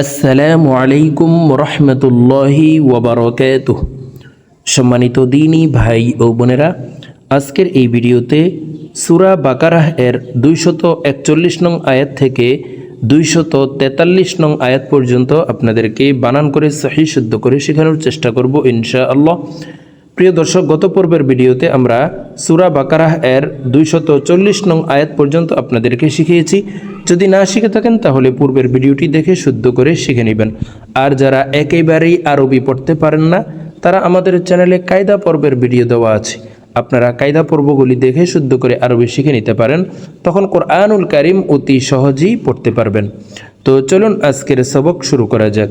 আসসালামু আলাইকুম রহমতুল্লাহি ওবরকাত সম্মানিত দিনী ভাই ও বোনেরা, আজকের এই ভিডিওতে সুরা বাকারাহ এর দুইশত একচল্লিশ নং আয়াত থেকে দুইশত তেতাল্লিশ নং আয়াত পর্যন্ত আপনাদেরকে বানান করে সহি শুদ্ধ করে শেখানোর চেষ্টা করব ইনশা আল্লাহ প্রিয় দর্শক, গত পর্বের ভিডিওতে আমরা সুরা বাকারাহ এর দুইশত চল্লিশ নং আয়াত পর্যন্ত আপনাদেরকে শিখিয়েছি। যদি না শিখে থাকেন, তাহলে পূর্বের ভিডিওটি দেখে শুদ্ধ করে শিখে নেবেন। আর যারা একেবারেই আরবি পড়তে পারেন না, তারা আমাদের চ্যানেলে কায়দা পর্বের ভিডিও দেওয়া আছে। আপনারা কায়দা পর্বগুলি দেখে শুদ্ধ করে আরবি শিখে নিতে পারেন। তখন কোরআনুল কারিম অতি সহজেই পড়তে পারবেন। তো চলুন আজকের সবক শুরু করা যাক।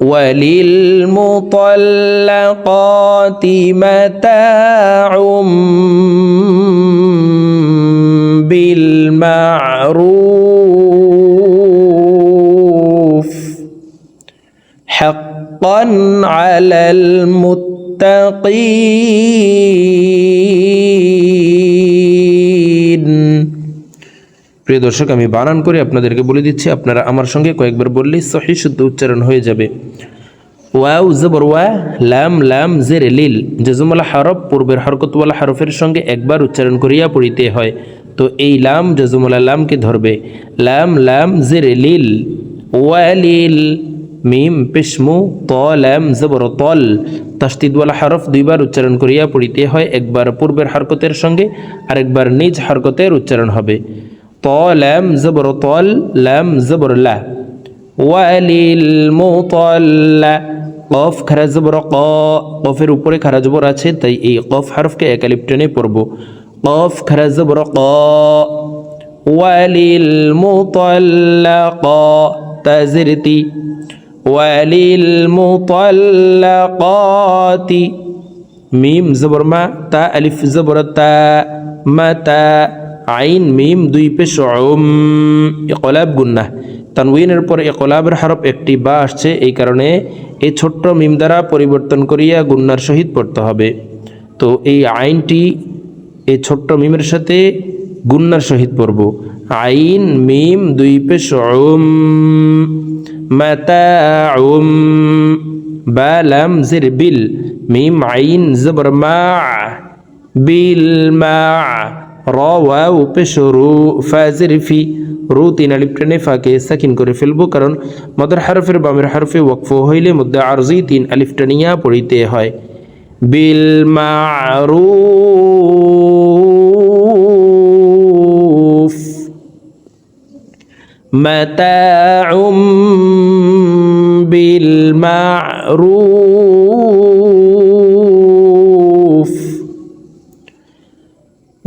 وللمطلقات متاع بالمعروف حقا على المتقين. প্রিয় দর্শক, আমি বানান করে আপনাদেরকে বলে দিচ্ছি, আপনারা আমার সঙ্গে কয়েকবার বললেই সহি শুদ্ধ উচ্চারণ হয়ে যাবে। ওয়াও জবর ওয়া, লাম লাম, জের, লিল জজমলা হরফ, পূর্বের হরকতওয়ালা হরফের সঙ্গে একবার উচ্চারণ করিয়া পড়িতে হয়। তো এই লাম জজমলা লামকে ধরবে। লাম লাম, জের, লিল ওয়ালিল মিম পেশমু ত ল্যাম জবর, তল তাস্তিদওয়ালা হরফ দুইবার উচ্চারণ করিয়া পড়িতে হয়। একবার পূর্বের হরকতের সঙ্গে আরেকবার নিজ হরকতের উচ্চারণ হবে। ত লাম জবর তল লাম জবর লা ওয়ালিল মুতাল্লা কফ খারা জবর ক কফের উপরে খারা জবর আছে, তাই এই কফ হারফকে একালিপ টেনে পড়ব। কফ খারা জবর ক ওয়ালিল মুতাল্লাক তাজিরতি ওয়ালিল মুতাল্লাকাতি মিম জবর মা তা আলিফ জবর তা মাতা আইন, মিম, দুই পেশ ইকলাব, গুন্নাহ। তানউইনের পর ইকলাবের হরফ একটি বা আসছে, এই কারণে এই ছোট্ট মিম দ্বারা পরিবর্তন করিয়া গুন্নার সহিত পড়তে হবে। তো এই আইনটি এই ছোট্ট মিমের সাথে গুন্নার সহিত পড়ব। আইন, মিম, দুই পেশ, উম, মাতাউম বা লাম জির, বিল। মিম, আইন, জবর, মা, বিল, মা। র ওয়া পেশ রু তিন আলিপ টেনে করে ফেলব, কারণ মদার হারফের বামের হারফে ওয়াকফ হইলে মধ্যে আরজি তিন আলিফ পড়িতে হয়। বিল মারুফ মাতাউম বিল মারুফ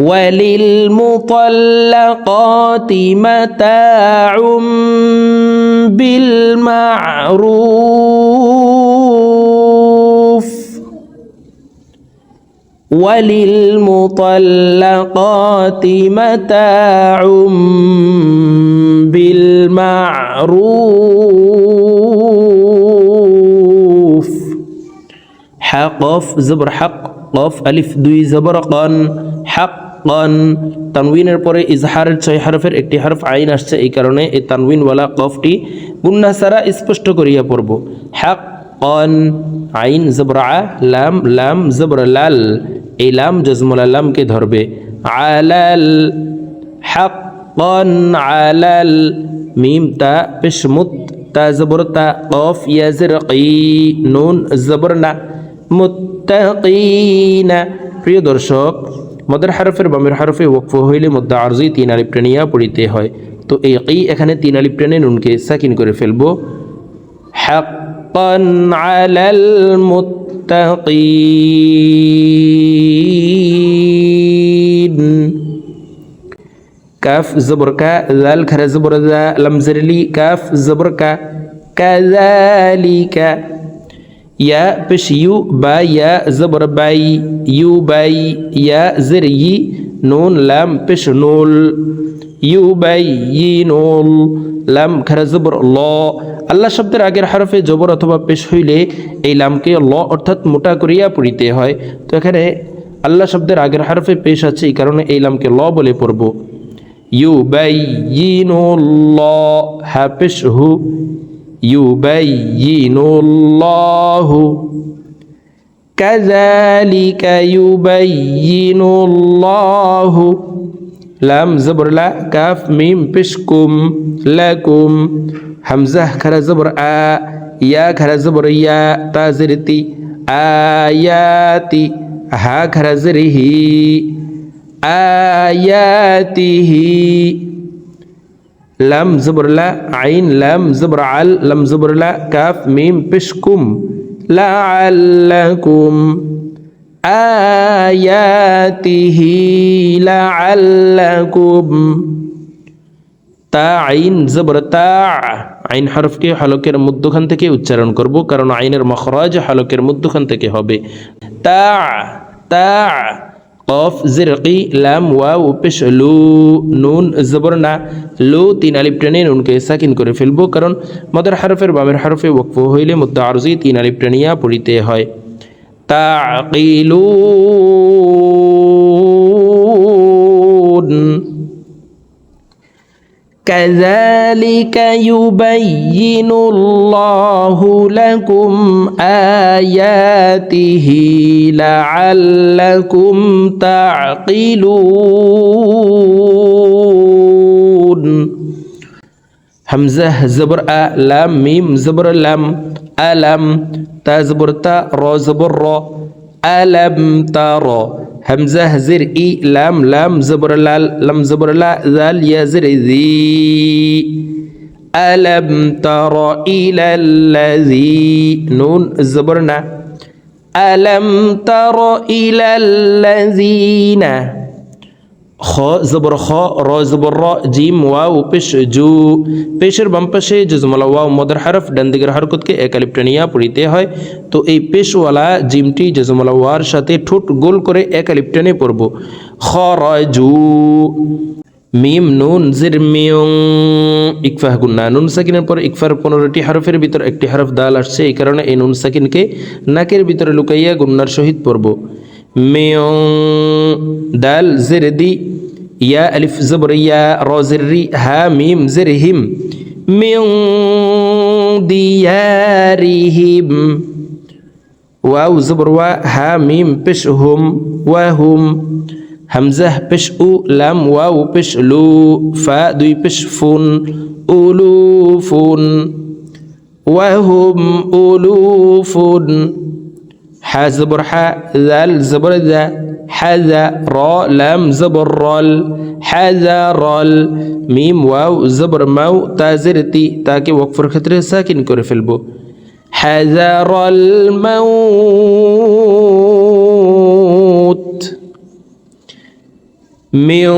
وللمطلقات متاع بالمعروف. وللمطلقات متاع بالمعروف. حقف زبر حق قف ألف দুই زبر قن حق. কন তানউইনের পরে ইজহারের ছয় হরফের একটি হরফ আইন আসছে, এই কারণে এই তানউইনওয়ালা কফটি গুন্না সারা স্পষ্ট করিয়া পড়ব। হ্যাক কন আইন জবরা, লাম লাম জবর, লাল, এই লাম জজমুল লামকে ধরবে। আলাল হ্যাক কন আলাল, মিম, তা, পেশমুত, তা জবর, তা, কফ ইয়াজর নুন, জবর, না, মুত্তাকিনা। প্রিয় দর্শক মদের হারফের বামের হারফে ওকফ হইলে মধ্যে আরজি তিন আলিপ টেনিয়া পড়িতে হয়। তো এই এই এখানে তিন আলিপ টেনে নুনকে সাকিন করে ফেলব। হাক্কান আলাল মুত্তাকিন। কাফ জবর কা জাল খারা জবর জা কাফ জবর কা কাযালিকা ইয়া পেশ ইউ বা ইয়া জবর বাই ইউ বাই ইয়া জের ই নুন লাম পেশ নুল ইউ বাই ই নুল লাম খারা জবর ল আল্লাহ শব্দের আগের হরফে জবর অথবা পেশ হইলে এই লামকে ল অর্থাৎ মোটা করিয়া পড়িতে হয়। তো এখানে আল্লাহ শব্দের আগের হরফে পেশ আছে, এই কারণে এই লামকে ল বলে পড়ব। ইউ বাই, ই নুল হা, পেশ, হু। يبين الله كذلك يبين الله لام زبر لا كاف ميم بشكم لكم همزة خرا زبر آ يا خرا زبر يا تا زرتي آياتي ها خرا زره آياته লাম জবরলা আইন লাম জবর আল লাম জবরলা কাফ মিম পেশকুম লা আল্লাকুম আয়াতিহি লা আল্লাকুম তা আইন জবর তা আইন হরফকে হলকের মধ্যখান থেকে উচ্চারণ করব কারণ আইনের মখরাজ হলকের মধ্যখান থেকে হবে তা তা কফ জিরকি লাম ওয়াও পেশ লু নুন জবর না লু তিন আলিপ টেনে নুনকে সাকিন করে ফেলব কারণ মদের হারফের বামের হারফে ওকফ হইলে মুদ্দা আরজি তিন আলিপ টেনিয়া পড়িতে হয় তাকিলুন كذلك يبين الله لكم آياته لعلكم تعقلون. همزة زبر أ لام ميم زبر لام ألم تا زبر تا زبر را ألم ترى همزة زر إي لام لام زبر لال لام زبر لا ذال يا زر ذي ألم تر إلى الذي نون زبرنا. ألم تر إلى الذين খ, জবর খ, র, জবর র, জিম, ওয়াও, পেশ, জু। পেশের বাম পাশে জজমালা, ওয়াও, মদার হরফ, ডান দিকের হরকতকে একালিপ্টানিয়া পড়িতে হয়। তো এই পেশওয়ালা, জিমটি, জজমালা, ওয়ার সাথে ঠোঁট গোল করে একালিপ্টানে পড়ব। খ, র, জু। মিম, নুন, জির, মিয়ং। ইকফাহ গুন্না নুন সাকিনের পর ইকফার পনেরোটি হরফের ভিতর একটি হরফ দাল আসছে, এই কারণে এই নুন সাকিনকে নাকের ভিতরে লুকাইয়া গুন্নার সহিত পড়ব। মিয়ং দাল জির দি ইয়া আলিফ জবর ইয়া র জির রি হা মিম জির হিম মিয়ং দিয়ারিহিম ওয়াও জবর ওয়া হা মিম পেশ হুম ওয়া হুম হামজাহ পেশ উ লাম ওয়াও পেশ লু ফা দুই পেশ ফুন উলু ফুন ওয়াহুম উলু ফুন হা জবর হা জাল জবর জা হাজা র লাম জবর রল হাজা রল মিম ওয়াও জবর মাউ তাজের তি তাকে ওয়াকফের ক্ষেত্রে সাকিন করে ফেলবো حذر الموت من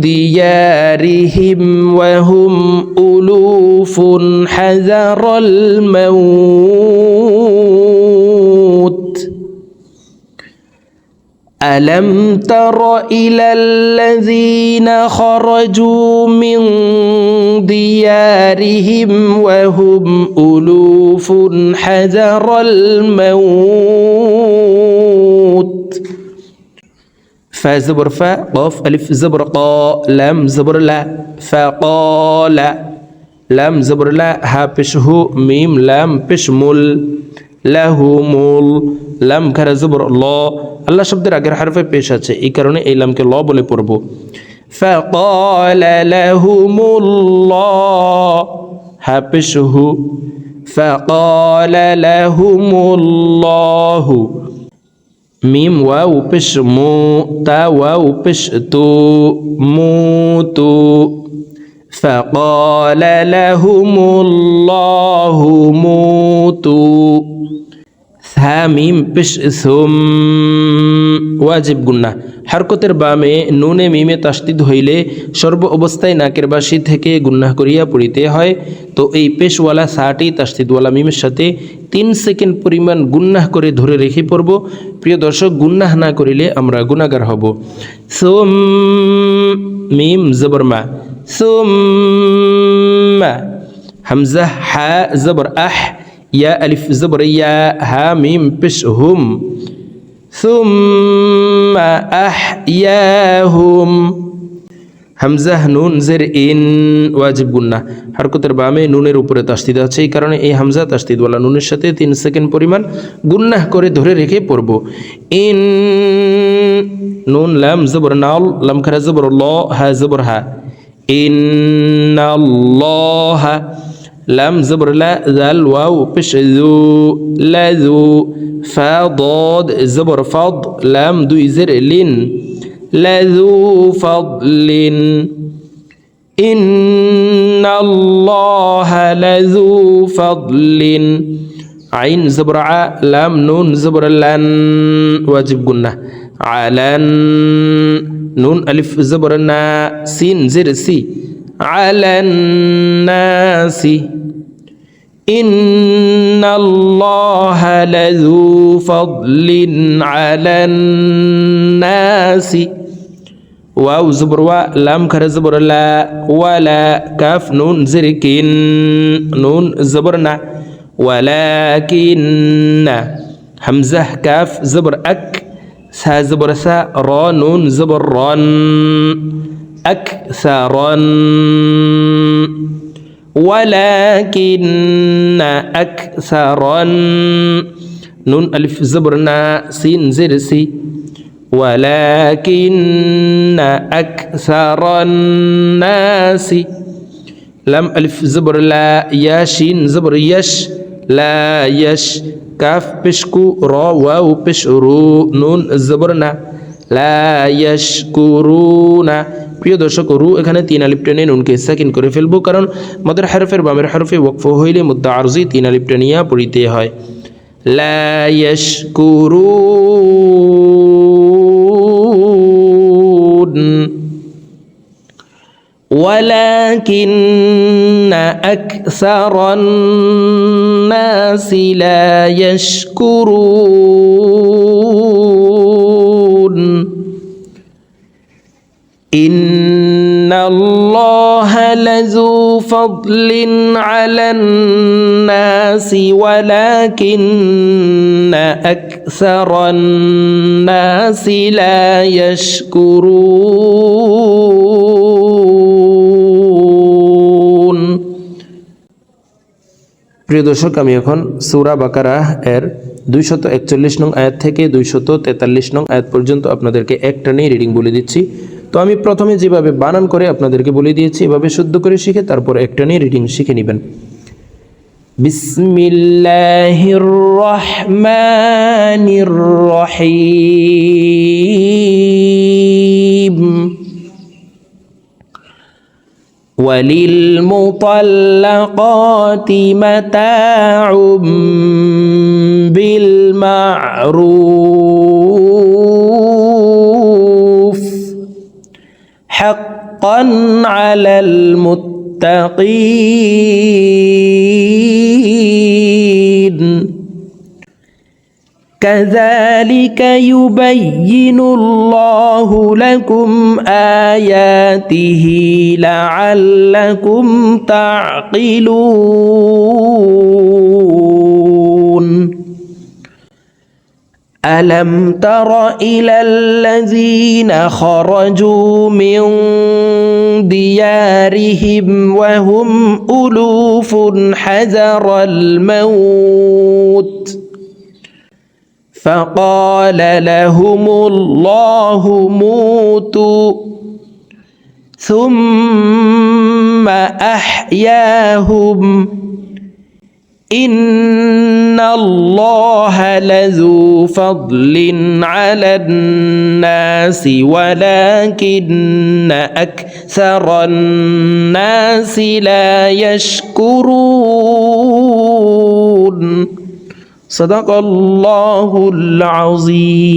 ديارهم وهم ألوف حذر الموت ألم تر إلى الذين خرجوا من ديارهم وهم ألوف حذر الموت فزبر فا قف ألف زبر قا لم زبر لا فقال لم زبر لا هابش هو ميم لم بشمل لهم লাম খারা জবর ল আল্লাহ শব্দের আগের হারফে পেশ আছে এই কারণে এই লামকে ল বলে পড়ব فقال لهم الله হাফিসহু فقال لهم الله মিম ওয়াও পেশ মু তা ওয়াও পেশ তু মুতু فقال لهم الله موتوا সা মিম পেশ সুম, ওয়াজিব, গুন্না। হারকতের বামে নুনে মিমে তাস্তিদ হইলে সর্ব অবস্থায় নাকের বাসি থেকে গুন্না করিয়া পড়িতে হয়। তো এই পেশওয়ালা সাটি তাস্তিদওয়ালা মিমের সাথে তিন সেকেন্ড পরিমাণ গুন্নাহ করে ধরে রেখে পড়ব। প্রিয় দর্শক গুন্নাহ না করিলে আমরা গুনাগার হব। সোম, মিম জবরমা সোম্মা হামজা, হা, জবর, আহ। ইয়া আলিফ জবর ইয়া হা মিম পেশ হুম ثم أحياهم হামজাহ নুন জের ইন ওয়াজিব গুন্না হারকতের বামে নুনের উপরে তাস্তিদ আছে এই কারণে এই হামজা তাস্তিদওয়ালা নুনের সাথে তিন সেকেন্ড পরিমাণ গুন্নাহ করে ধরে রেখে পড়ব ইন নুন লাম জবর নাল লাম খারা জবর ল হা জবর হা ইন لم زبر لا ذل واو بش ذو لا ذو فا ضاد زبر فض لم دو زر لن لا ذو فضل إن الله لذو فضل عين زبر ع لم نون زبر لن. واجب قلنا. علن نون ألف زبر سين زر سي. على الناس إن الله لذو فضل على الناس واو زبر وا لام كر زبر لا ولا كاف نون زركين نون زبرنا ولكن همزة كاف زبر أك سا زبر سا را نون زبر ران أكثرا ولكن أكثر نون ألف زبرنا سين زرسي ولكن أكثر الناس لم ألف زبر لا ياشين زبر يش. لا يش كاف بشكو را واو بشرو. نون زبرنا لا يشكرون প্রিয় দর্শক রু এখানে তিন আলিপ টেনে নুনকে সেকেন্ড করে ফেলবো কারণ মদের হরফের বামের হরফে ওকফ হইলে মুদ্দা আরজি তিন আলিপ টেনিয়া পড়িতে হয় লা ইয়াশকুরুন ولكن أكثر الناس لا يشكرون إن الله لذو فضل على الناس ولكن أكثر الناس لا يشكرون প্রিয় দর্শক আমি এখন সূরা বাকারা এর দুইশত একচল্লিশ নং আয়াত থেকে দুইশত তেতাল্লিশ নং আয়াত পর্যন্ত আপনাদেরকে একটা নিয়ে রিডিং বলে দিচ্ছি তো আমি প্রথমে যেভাবে বানান করে আপনাদেরকে বলে দিয়েছি এভাবে শুদ্ধ করে শিখে তারপর একটা নিয়ে রিডিং শিখে নেবেন বিসমিল্লাহির রহমানির রহিম وللمطلقات متاع بالمعروف حقا على المتقين. كذلك يبين الله لكم آياته لعلكم تعقلون. ألم تر إلى الذين خرجوا من ديارهم وهم ألوف حذر الموت فقال لهم الله موتوا ثم أحياهم إن الله لذو فضل على الناس ولكن أكثر الناس لا يشكرون صدق الله العظيم.